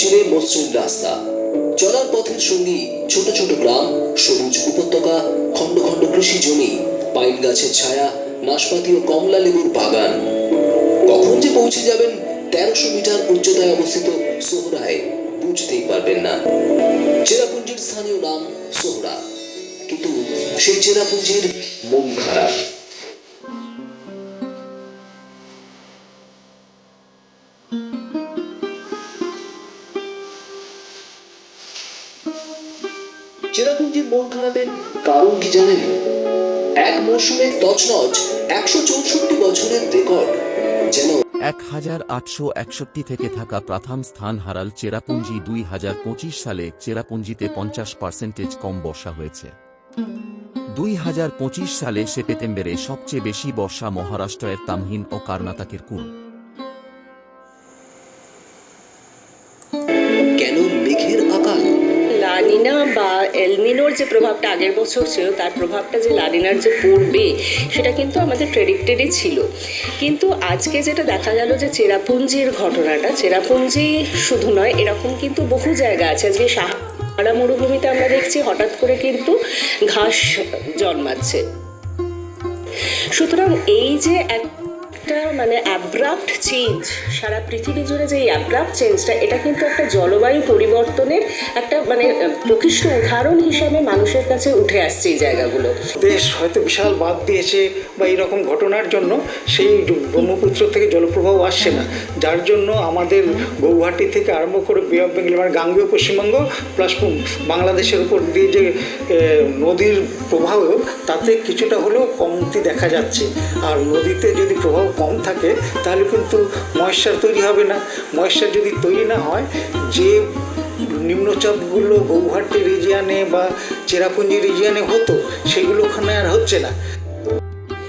চিরে মসৃণ রাস্তা। চলার পথের সঙ্গী ছোট ছোট গ্রাম, সবুজ উপত্যকা, খণ্ড খণ্ড কৃষি জমি, পাইন গাছের ছায়া, নাশপাতি ও কমলা লেবুর বাগান। কখন যে পৌঁছে যাবেন তেরোশো মিটার উচ্চতায় অবস্থিত সোহরায় বুঝতেই পারবেন না। চেরাপুঞ্জির স্থানীয় নাম সোহরা। কিন্তু সেই চেরাপুঞ্জির মন খারাপ। চেরাপুঞ্জির মন খারাপের কারণ কি জানেন? এক মৌসুমে তছনছ একশো চৌষট্টি বছরের রেকর্ড। এক হাজার আটশো একষট্টি থেকে থাকা প্রথম স্থান হারাল চেরাপুঞ্জি দুই হাজার পঁচিশ সালে চেরাপুঞ্জিতে পঞ্চাশ পার্সেন্টেজ কম বর্ষা হয়েছে। দুই হাজার পঁচিশ সালে সেপ্টেম্বরে সবচেয়ে বেশি বর্ষা মহারাষ্ট্রের তামহিন ও কর্ণাটকের কুল। লানিনা বা এলনিনোর যে প্রভাবটা আগের বছর ছিল, তার প্রভাবটা যে লানিনার যে পড়বে, সেটা কিন্তু আমাদের প্রেডিক্টেডই ছিল। কিন্তু আজকে যেটা দেখা গেল যে চেরাপুঞ্জির ঘটনাটা, চেরাপুঞ্জি শুধু নয়, এরকম কিন্তু বহু জায়গা আছে। আজকে সাহারা মরুভূমিতে আমরা দেখছি, হঠাৎ করে কিন্তু ঘাস জন্মাচ্ছে। সুতরাং এই যে একটা মানে অ্যাব্রাপ্ট চেঞ্জ সারা পৃথিবী জুড়ে যে এই অ্যাব্রাপ্ট চেঞ্জটা এটা কিন্তু একটা জলবায়ু পরিবর্তনের একটা মানে প্রকৃষ্ট উদাহরণ হিসাবে মানুষের কাছে উঠে আসছে এই জায়গাগুলো। দেশ হয়তো বিশাল বাদ দিয়েছে বা এরকম ঘটনার জন্য সেই ব্রহ্মপুত্র থেকে জলপ্রবাহ আসছে না। যার জন্য আমাদের গৌহাটি থেকে আরম্ভ করে বে বেঙ্গল মানে গাঙ্গেয় পশ্চিমবঙ্গ প্লাস বাংলাদেশের উপর দিয়ে যে নদীর প্রবাহ, তাতে কিছুটা হলেও কমতি দেখা যাচ্ছে। আর নদীতে যদি প্রবাহ কম থাকে, তাহলে কিন্তু ময়েশ্চার তৈরি হবে না। ময়েশ্চার যদি তৈরি না হয়, যে নিম্নচাপগুলো গৌহাটি রিজিয়ানে বা চেরাপুঞ্জি রিজিয়ানে হতো, সেগুলো ওখানে আর হচ্ছে না।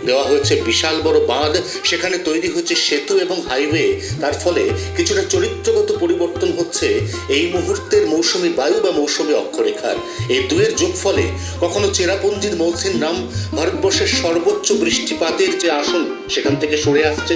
দেওয়া হয়েছে বিশাল বড় বাঁধ। সেখানে তৈরি হচ্ছে সেতু এবং হাইওয়ে। তার ফলে কিছুটা চরিত্রগত পরিবর্তন হচ্ছে এই মুহূর্তের মৌসুমি বায়ু বা মৌসুমি অক্ষরেখার। এই দুয়ের যোগ ফলে কখনো চেরাপুঞ্জির মৌসিন নাম ভারতবর্ষের সর্বোচ্চ বৃষ্টিপাতের যে আসন সেখান থেকে সরে আসছে।